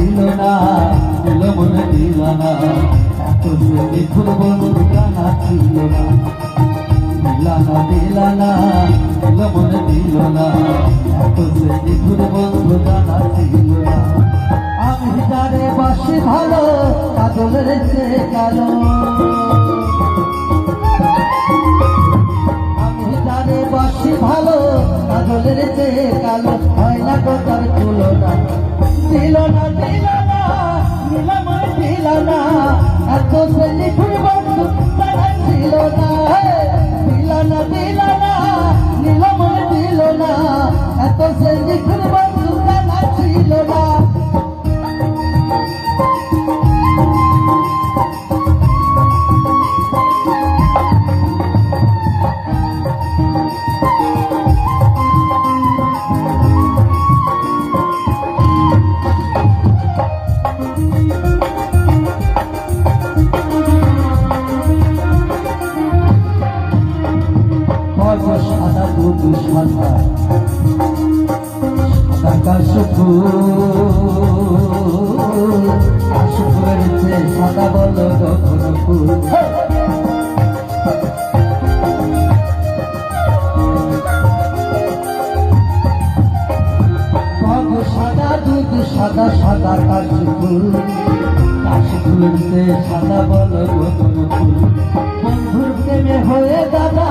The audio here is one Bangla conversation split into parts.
দিল না দিল মনে দিল না নিঠুর বন্ধু জানা ছিল না দিলানা দিলানা দিল মনে দিল না নিঠুর বন্ধু জানা ছিল না আমি যারে বাসি ভালো, কাজলের চেয়ে কালো। আমি যারে বাসি ভালো, কাজলের চেয়ে কালো। হয় না তো তুলনা, দিল না দিল না দিল সাদা দুধ সাদা সাদা কাশফুল চেয়ে সাদা বল রতন ফুল সাদা দুধ সাদা সাদা কাশফুল কাশফুলের চেয়ে সাদা বল রতন ফুল বন্ধুর প্রেমে হয়ে দাদা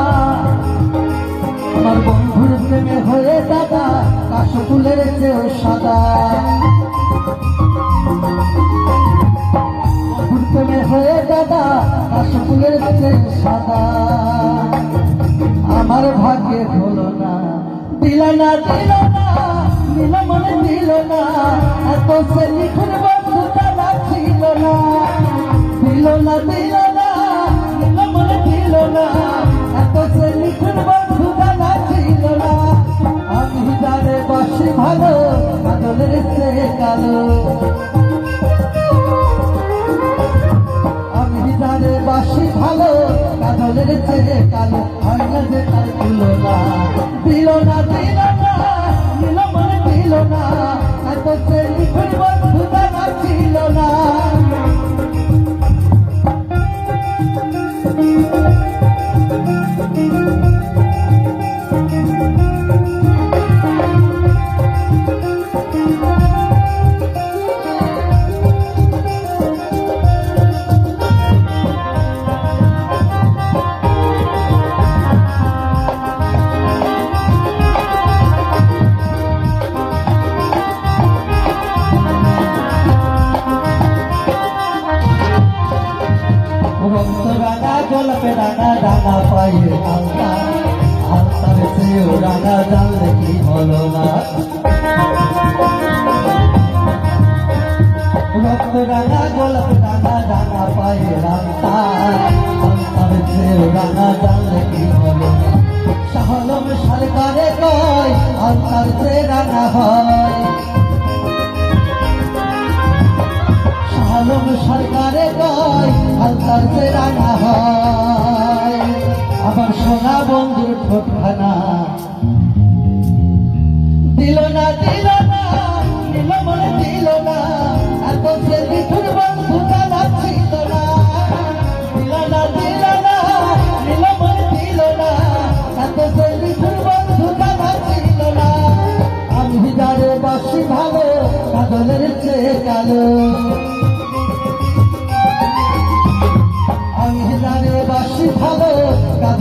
আমার বন্ধুর প্রেমে হয়ে দাদা কাশফুলের চেয়েও সাদা। বন্ধুর প্রেমে হয়ে দাদা কাশফুলের চেয়ে সাদা। আমার ভাগ্যে হলো না, দিল না দিল না। কাজলের চেয়ে কালো না যে তার তুলনা দিল না দিল না, দিল মনে দিল না। এত সে লিখুন বন্ধু দাদা ছিল না। রক্ত রাঙা রাঙা রাঙা পায়ে আলতা আলতার চেয়েও রাঙা জানলে কি হলো না? সরকারে কয় আলতার চেয়ে রাঙা হয়। আলম সরকারে কয় হালকার রাঙা বন্ধুর ঠোঁটখানা। দিল না দিল না দিল মনে দিল না।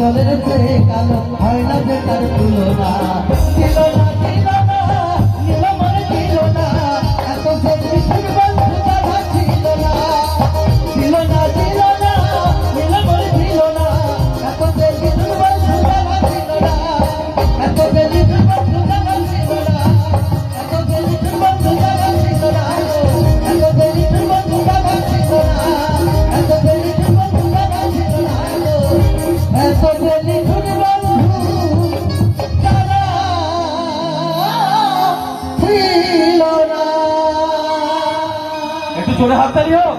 কাজলের চেয়ে কালো হয় না যে তুলনা। জোরে হাততালি হোক।